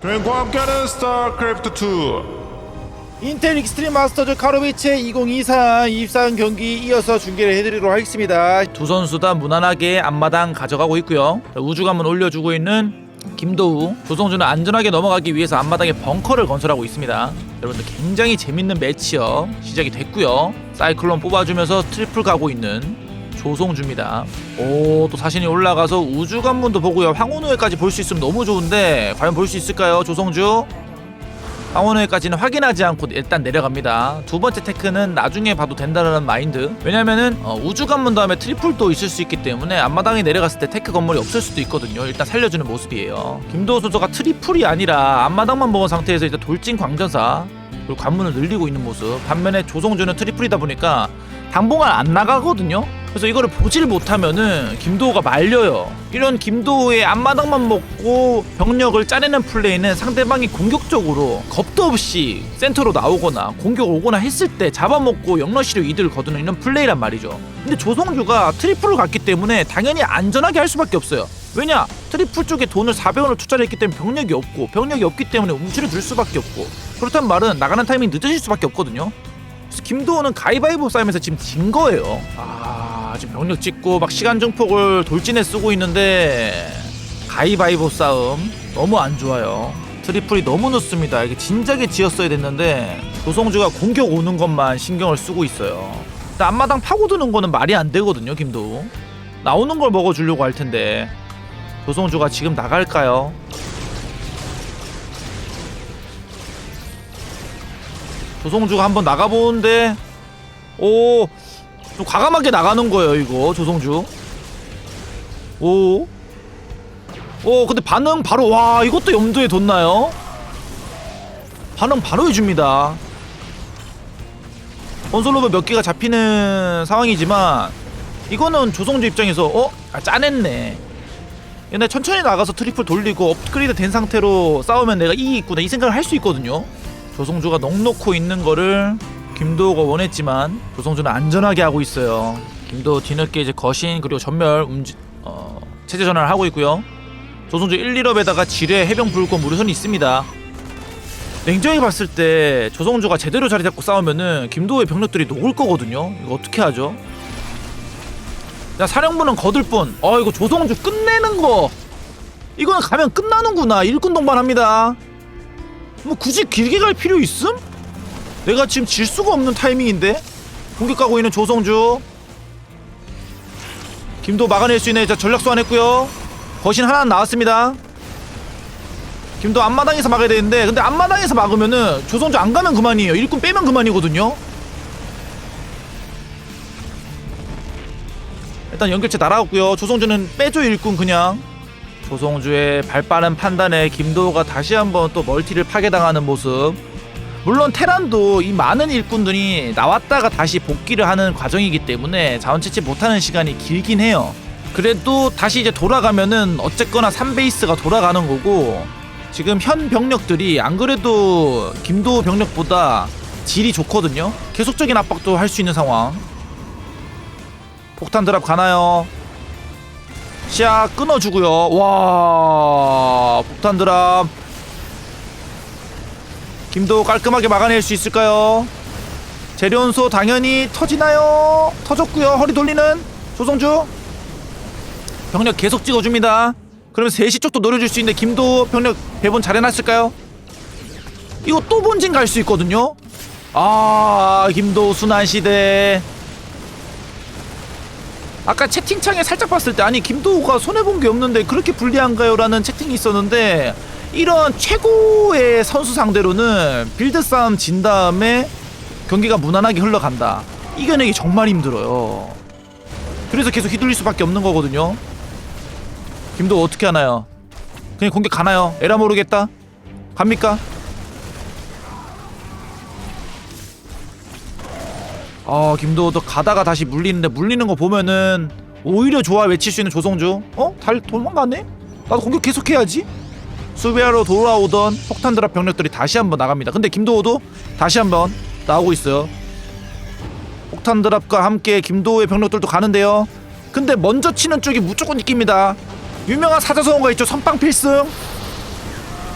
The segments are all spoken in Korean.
교행과 함께하는 스타크래프트 2 인텔 익스트림 마스터즈 카로비체 2024 24년 경기 이어서 중계를 해드리도록 하겠습니다. 두 선수 다 무난하게 앞마당 가져가고 있고요. 자, 우주감은 올려주고 있는 김도우, 조성준은 안전하게 넘어가기 위해서 앞마당에 벙커를 건설하고 있습니다. 여러분들 굉장히 재밌는 매치업 시작이 됐고요. 사이클론 뽑아주면서 트리플 가고 있는 조성주입니다. 오, 또 사신이 올라가서 우주관문도 보고요. 황혼우회까지 볼 수 있으면 너무 좋은데 과연 볼 수 있을까요, 조성주? 황혼우회까지는 확인하지 않고 일단 내려갑니다. 두 번째 테크는 나중에 봐도 된다는 마인드. 왜냐면은 어, 우주 관문 다음에 트리플도 있을 수 있기 때문에 앞마당에 내려갔을 때 테크 건물이 없을 수도 있거든요. 일단 살려주는 모습이에요. 김도호 선수가 트리플이 아니라 앞마당만 먹은 상태에서 이제 돌진 광전사 그리고 관문을 늘리고 있는 모습. 반면에 조성주는 트리플이다 보니까 당봉을 안 나가거든요. 그래서 이거를 보질 못하면은 김도호가 말려요. 이런 김도호의 앞마당만 먹고 병력을 짜내는 플레이는 상대방이 공격적으로 겁도 없이 센터로 나오거나 공격 오거나 했을 때 잡아먹고 영러시로 이득을 거두는 이런 플레이란 말이죠. 근데 조성주가 트리플을 갔기 때문에 당연히 안전하게 할 수밖에 없어요. 왜냐? 트리플 쪽에 돈을 400원을 투자를 했기 때문에 병력이 없고 병력이 없기 때문에 움츠려 줄 수밖에 없고 그렇단 말은 나가는 타이밍이 늦어질 수밖에 없거든요. 그래서 김도호는 가위바위보 싸움에서 지금 진 거예요. 아, 지금 병력 찍고 막 시간 증폭을 돌진에 쓰고 있는데 가위바위보 싸움 너무 안 좋아요. 트리플이 너무 늦습니다. 이게 진작에 지었어야 됐는데 조성주가 공격 오는 것만 신경을 쓰고 있어요. 앞마당 파고드는 거는 말이 안 되거든요, 김도우. 나오는 걸 먹어주려고 할 텐데 조성주가 지금 나갈까요? 조성주가 한번 나가보는데 오, 좀 과감하게 나가는 거예요 이거 조성주. 오, 오 근데 반응 바로 와 이것도 염두에 뒀나요? 반응 바로 해줍니다. 건설로브 몇 개가 잡히는 상황이지만 이거는 조성주 입장에서 어? 아, 짜냈네. 얘네 천천히 나가서 트리플 돌리고 업그레이드 된 상태로 싸우면 내가 이익 있구나 이 생각을 할 수 있거든요. 조성주가 넉넉고 있는 거를 김도호가 원했지만 조성주는 안전하게 하고 있어요. 김도호 뒤늦게 이제 거신 그리고 전멸 움지 어, 체제 전환을 하고 있고요. 조성주 1, 2럽에다가 지뢰 해병 불꽃 무료선이 있습니다. 냉정히 봤을 때 조성주가 제대로 자리 잡고 싸우면은 김도호의 병력들이 녹을 거거든요. 이거 어떻게 하죠? 야 사령부는 거들 뿐. 어 이거 조성주 끝내는 거. 이거는 가면 끝나는구나. 일꾼 동반합니다. 뭐 굳이 길게 갈 필요 있음? 내가 지금 질 수가 없는 타이밍인데? 공격 가고 있는 조성주. 김도 막아낼 수 있는 자, 전략 소환했고요. 거신 하나 나왔습니다. 김도 앞마당에서 막아야 되는데 근데 앞마당에서 막으면은 조성주 안 가면 그만이에요. 일꾼 빼면 그만이거든요. 일단 연결체 날아갔고요. 조성주는 빼줘 일꾼 그냥. 조성주의 발빠른 판단에 김도호가 다시 한번 또 멀티를 파괴당하는 모습. 물론 테란도 이 많은 일꾼들이 나왔다가 다시 복귀를 하는 과정이기 때문에 자원 채취 못하는 시간이 길긴 해요. 그래도 다시 이제 돌아가면은 어쨌거나 3베이스가 돌아가는 거고 지금 현 병력들이 안 그래도 김도호 병력보다 질이 좋거든요. 계속적인 압박도 할 수 있는 상황. 폭탄 드랍 가나요? 시야 끊어주고요. 와 폭탄 드랍. 김도 깔끔하게 막아낼 수 있을까요? 재련소 당연히 터지나요? 터졌고요. 허리 돌리는 조성주. 병력 계속 찍어줍니다. 그러면 3시 쪽도 노려줄 수 있는데 김도 병력 배분 잘 해놨을까요? 이거 또 본진 갈 수 있거든요. 아 김도 순환 시대. 아까 채팅창에 살짝 봤을 때 아니 김도우가 손해본 게 없는데 그렇게 불리한가요? 라는 채팅이 있었는데 이런 최고의 선수 상대로는 빌드 싸움 진 다음에 경기가 무난하게 흘러간다 이겨내기 정말 힘들어요 그래서 계속 휘둘릴 수밖에 없는 거거든요 김도우 어떻게 하나요? 그냥 공격 가나요? 에라 모르겠다 갑니까? 아 김도호도 가다가 다시 물리는데 물리는 거 보면은 오히려 좋아 외칠 수 있는 조성주 어? 달 도망가네? 나도 공격 계속해야지 수비하러 돌아오던 폭탄 드랍 병력들이 다시 한번 나갑니다. 근데 김도호도 다시 한번 나오고 있어요. 폭탄 드랍과 함께 김도호의 병력들도 가는데요. 근데 먼저 치는 쪽이 무조건 이깁니다. 유명한 사자성어가 있죠. 선빵 필승.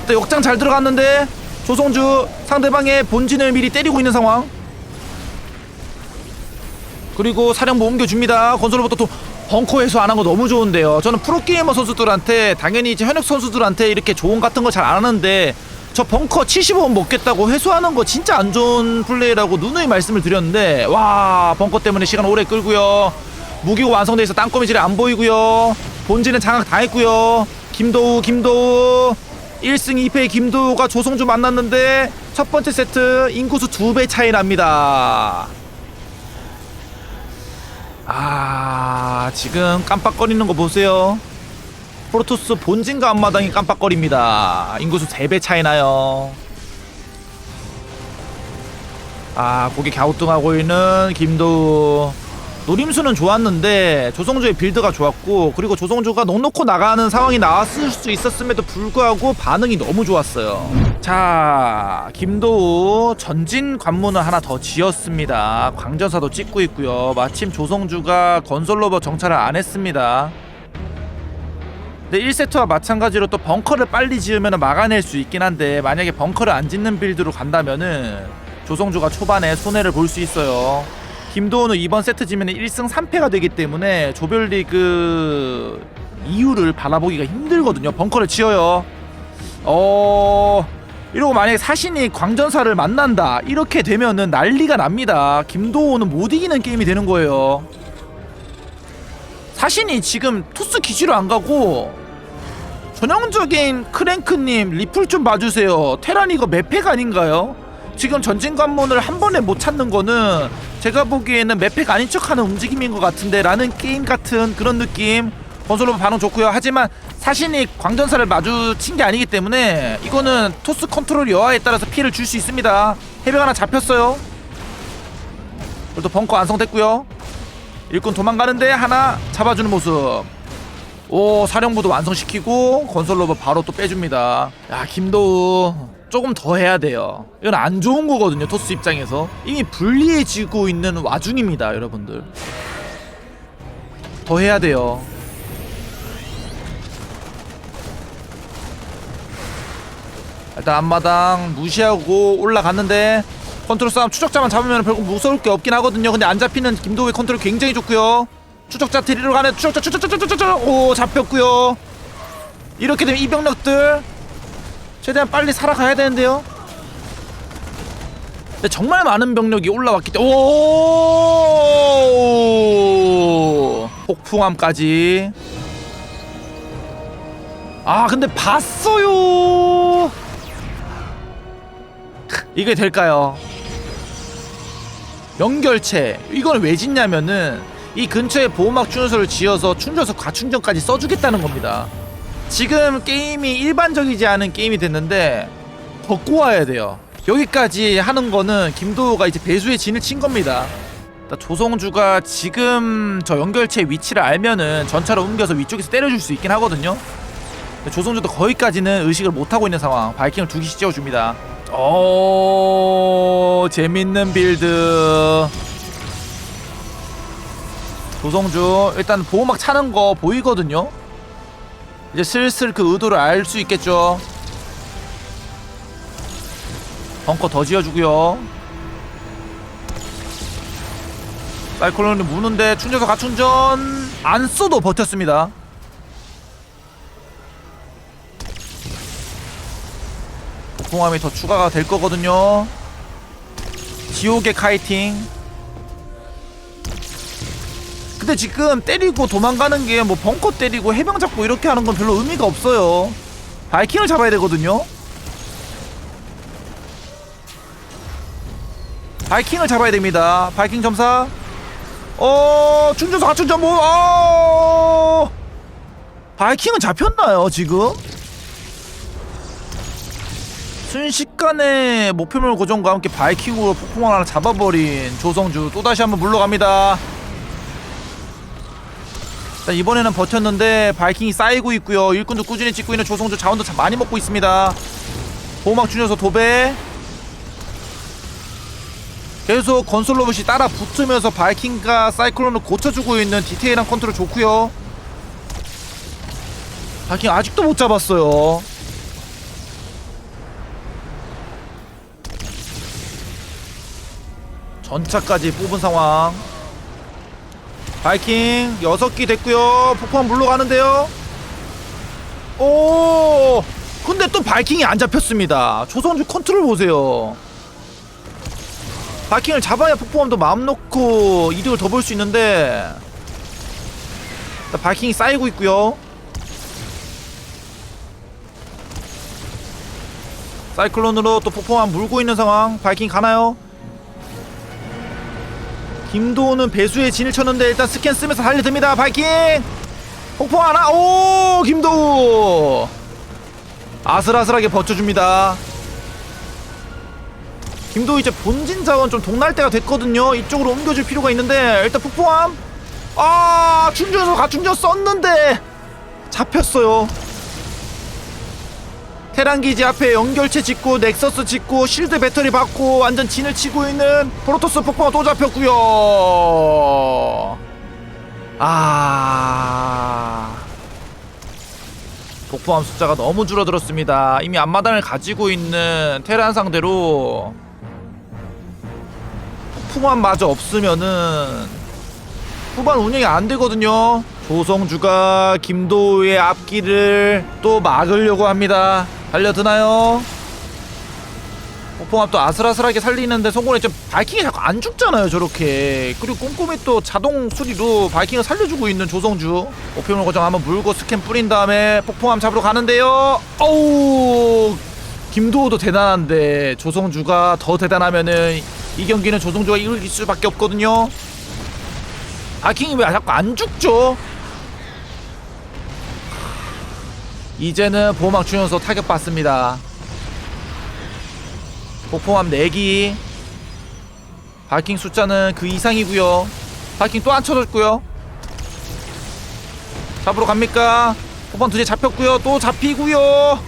일단 역장 잘 들어갔는데 조성주 상대방의 본진을 미리 때리고 있는 상황. 그리고 사령부 옮겨줍니다. 건설로부터 또 벙커 해소 안한 거 너무 좋은데요. 저는 프로게이머 선수들한테 당연히 이제 현역 선수들한테 이렇게 조언 같은 거 잘 안 하는데 저 벙커 75원 먹겠다고 회수하는 거 진짜 안 좋은 플레이라고 누누이 말씀을 드렸는데 와 벙커 때문에 시간 오래 끌고요. 무기고 완성돼 있어 땅거미질이 안 보이고요. 본진은 장악 다 했고요. 김도우 김도우 1승 2패 김도우가 조성주 만났는데 첫 번째 세트 인구수 두 배 차이 납니다. 아 지금 깜빡거리는 거 보세요. 프로토스 본진과 앞마당이 깜빡거립니다. 인구수 3배 차이 나요. 아 고개 갸우뚱하고 있는 김도우 노림수는 좋았는데 조성주의 빌드가 좋았고 그리고 조성주가 넉넉고 나가는 상황이 나왔을 수 있었음에도 불구하고 반응이 너무 좋았어요. 자 김도우 전진 관문을 하나 더 지었습니다. 광전사도 찍고 있고요. 마침 조성주가 건설 로버 정찰을 안 했습니다. 근데 1세트와 마찬가지로 또 벙커를 빨리 지으면 막아낼 수 있긴 한데 만약에 벙커를 안 짓는 빌드로 간다면은 조성주가 초반에 손해를 볼 수 있어요 김도훈은 이번 세트 지면 1승 3패가 되기 때문에 조별리그 이유를 바라보기가 힘들거든요. 벙커를 치어요. 어 이러고 만약에 사신이 광전사를 만난다 이렇게 되면은 난리가 납니다. 김도훈은 못 이기는 게임이 되는 거예요. 사신이 지금 토스 기지로 안 가고 전형적인 크랭크님 리플 좀 봐주세요. 테란 이거 맵팩 아닌가요? 지금 전진 관문을 한 번에 못 찾는 거는 제가 보기에는 맵팩 아닌 척하는 움직임인 것 같은데 라는 게임 같은 그런 느낌. 건설로 반응 좋고요. 하지만 사신이 광전사를 마주친 게 아니기 때문에 이거는 토스 컨트롤 여하에 따라서 피해를 줄 수 있습니다. 해병 하나 잡혔어요. 그래도 벙커 완성됐고요. 일꾼 도망가는데 하나 잡아주는 모습. 오 사령부도 완성시키고 건설로버 바로 또 빼줍니다. 야 김도우 조금 더 해야 돼요. 이건 안 좋은 거거든요 토스 입장에서. 이미 불리해지고 있는 와중입니다 여러분들. 더 해야 돼요. 일단 앞마당 무시하고 올라갔는데 컨트롤 싸움 추적자만 잡으면 별거 무서울 게 없긴 하거든요. 근데 안 잡히는 김도우의 컨트롤 굉장히 좋고요. 추적자 데리러 가는 추적자 추적자 추적자. 오 잡혔고요. 이렇게 되면 이 병력들 최대한 빨리 살아가야 되는데요. 근데 정말 많은 병력이 올라왔기 때문에 오! 폭풍함까지. 아 근데 봤어요! 이게 될까요? 연결체. 이거는 왜 짓냐면은 이 근처에 보호막 충전소를 지어서 충전소 과충전까지 써주겠다는 겁니다 지금 게임이 일반적이지 않은 게임이 됐는데 더 꼬아야 돼요. 여기까지 하는 거는 김도우가 이제 배수의 진을 친 겁니다. 조성주가 지금 저 연결체 위치를 알면은 전차로 옮겨서 위쪽에서 때려줄 수 있긴 하거든요. 조성주도 거기까지는 의식을 못하고 있는 상황. 바이킹을 두 개씩 씌워줍니다. 오 재밌는 빌드. 조성주 일단 보호막 차는 거 보이거든요 이제 슬슬 그 의도를 알 수 있겠죠. 벙커 더 지어주고요. 사이클론이 무는데 충전소 가충전. 안 써도 버텼습니다. 폭풍함이 더 추가가 될 거거든요. 지옥의 카이팅 근데 지금 때리고 도망가는 게 뭐 벙커 때리고 해병 잡고 이렇게 하는 건 별로 의미가 없어요. 바이킹을 잡아야 되거든요. 바이킹을 잡아야 됩니다. 바이킹 점사. 어 충전소 가충전 뭐 어... 바이킹은 잡혔나요 지금? 순식간에 목표물 고정과 함께 바이킹으로 폭풍을 하나 잡아버린 조성주. 또다시 한번 물러갑니다 자, 이번에는 버텼는데 바이킹이 쌓이고 있고요. 일꾼도 꾸준히 찍고 있는 조성조 자원도 참 많이 먹고 있습니다. 보호막 주면서 도배. 계속 건솔 로봇이 따라 붙으면서 바이킹과 사이클론을 고쳐주고 있는 디테일한 컨트롤 좋고요. 바이킹 아직도 못 잡았어요. 전차까지 뽑은 상황. 바이킹 6기 됐고요. 폭포함 물러가는데요. 오! 근데 또 바이킹이 안 잡혔습니다. 조선주 컨트롤 보세요. 바이킹을 잡아야 폭포함도 마음 놓고 이득을 더 볼 수 있는데. 바이킹이 쌓이고 있고요. 사이클론으로 또 폭포함 물고 있는 상황. 바이킹 가나요? 김도우는 배수에 진을 쳤는데 일단 스캔 쓰면서 달려듭니다. 바이킹! 폭포 하나. 오 김도우! 아슬아슬하게 버텨줍니다. 김도우 이제 본진 자원 좀 동날 때가 됐거든요. 이쪽으로 옮겨줄 필요가 있는데 일단 폭포함. 아 충전소 가충전 썼는데 잡혔어요 테란 기지 앞에 연결체 짓고 넥서스 짓고 실드 배터리 받고 완전 진을 치고 있는 프로토스 폭포가 또 잡혔고요. 아. 폭포함 숫자가 너무 줄어들었습니다. 이미 앞마당을 가지고 있는 테란 상대로 폭풍함 마저 없으면은 후반 운영이 안 되거든요. 조성주가 김도우의 앞길을 또 막으려고 합니다. 달려드나요? 폭풍함 또 아슬아슬하게 살리는데 성공했죠. 바이킹이 자꾸 안 죽잖아요, 저렇게. 그리고 꼼꼼히 또 자동 수리로 바이킹을 살려주고 있는 조성주. 오피물 고정 한번 물고 스캔 뿌린 다음에 폭풍함 잡으러 가는데요. 어우, 김도우도 대단한데 조성주가 더 대단하면은 이 경기는 조성주가 이길 수밖에 없거든요. 바이킹이 왜 자꾸 안 죽죠? 이제는 보호막 주연소 타격받습니다. 폭포함 4기. 바이킹 숫자는 그 이상이고요. 바이킹 또 안 쳐졌고요. 잡으러 갑니까? 폭포함 두개 잡혔고요. 또 잡히고요.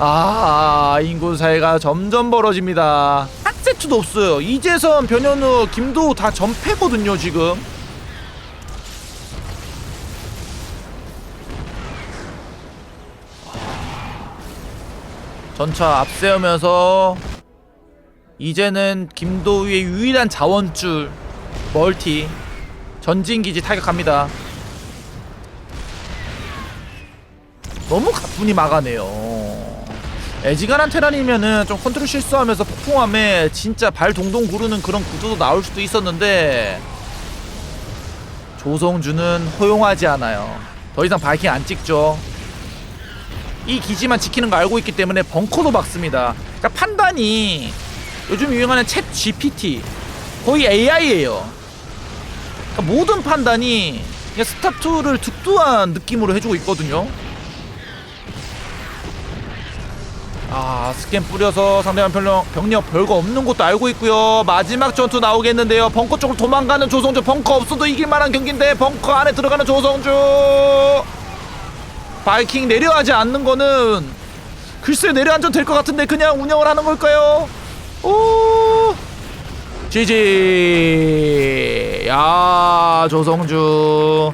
아 인구 사이가 점점 벌어집니다. 한 세트도 없어요. 이재선 변현우 김도우 다 전패거든요 지금 전차 앞세우면서 이제는 김도우의 유일한 자원줄 멀티 전진기지 타격합니다. 너무 가뿐히 막아내요. 애지간한 테란이면은 좀 컨트롤 실수하면서 폭풍함에 진짜 발 동동 구르는 그런 구도도 나올 수도 있었는데 조성주는 허용하지 않아요. 더 이상 바이킹 안 찍죠. 이 기지만 지키는 거 알고 있기 때문에 벙커도 막습니다. 그러니까 판단이 요즘 유행하는 챗 GPT 거의 AI예요. 그러니까 모든 판단이 그냥 스타투를 득도한 느낌으로 해주고 있거든요. 아 스캔 뿌려서 상대방 병력, 병력 별거 없는 것도 알고 있고요. 마지막 전투 나오겠는데요. 벙커 쪽으로 도망가는 조성주 벙커 없어도 이길 만한 경기인데 벙커 안에 들어가는 조성주. 바이킹 내려하지 않는 거는 글쎄 내려앉아도 될 것 같은데 그냥 운영을 하는 걸까요? 오! 지지! 야 조성주